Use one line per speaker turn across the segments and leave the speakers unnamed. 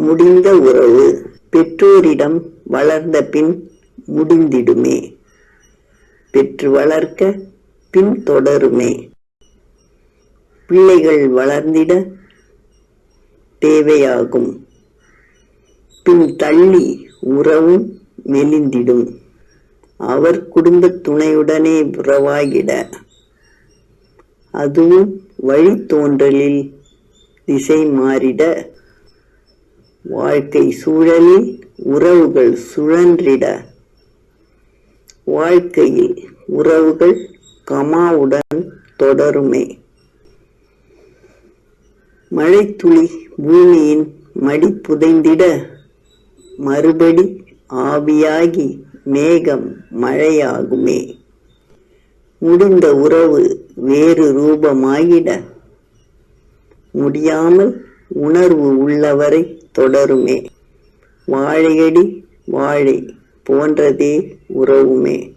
முடிந்த உறவு பெற்றோரிடம் வளர்ந்த பின் முடிந்திடுமே. பெற்று வளர்க்க பின் தொடருமே. பிள்ளைகள் வளர்ந்திட தேவையாகும். பின் தள்ளி உறவும் மெலிந்திடும். அவர் குடும்பத் துணையுடனே உறவாகிட. அதுவும் வழித்தோன்றலில் திசை மாறிட வாழ்க்கை சூழலில் உறவுகள் சுழன்றிட. வாழ்க்கையில் உறவுகள் கமாவுடன் தொடருமே. மழைத்துளி பூமியின் மடி புதைந்திட. மறுபடி ஆவியாகி மேகம் மழையாகுமே. முடிந்த உறவு வேறு ரூபமாகிட. முடியாமல் உணர்வு உள்ளவரை தொடருமே. வாழையடி வாழை போன்றதே உறவுமே.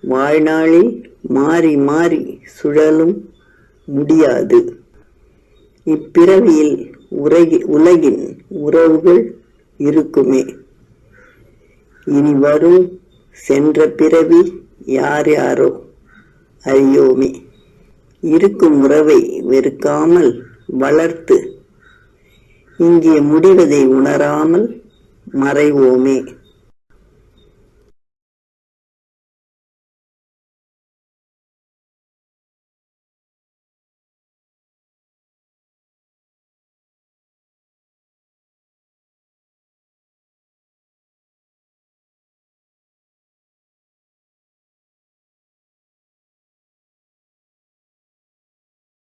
வாழ்நாளில் மாறி மாறி சுழலும் முடியாது. இப்பிறவியில் உலகி உலகின் உறவுகள் இருக்குமே. இனி வரும் சென்ற பிறவி யார் யாரோ அறியோமே. இருக்கும் உறவை வெறுக்காமல் வளர்த்து இங்கே முடிவதை உணராமல் மறைவோமே.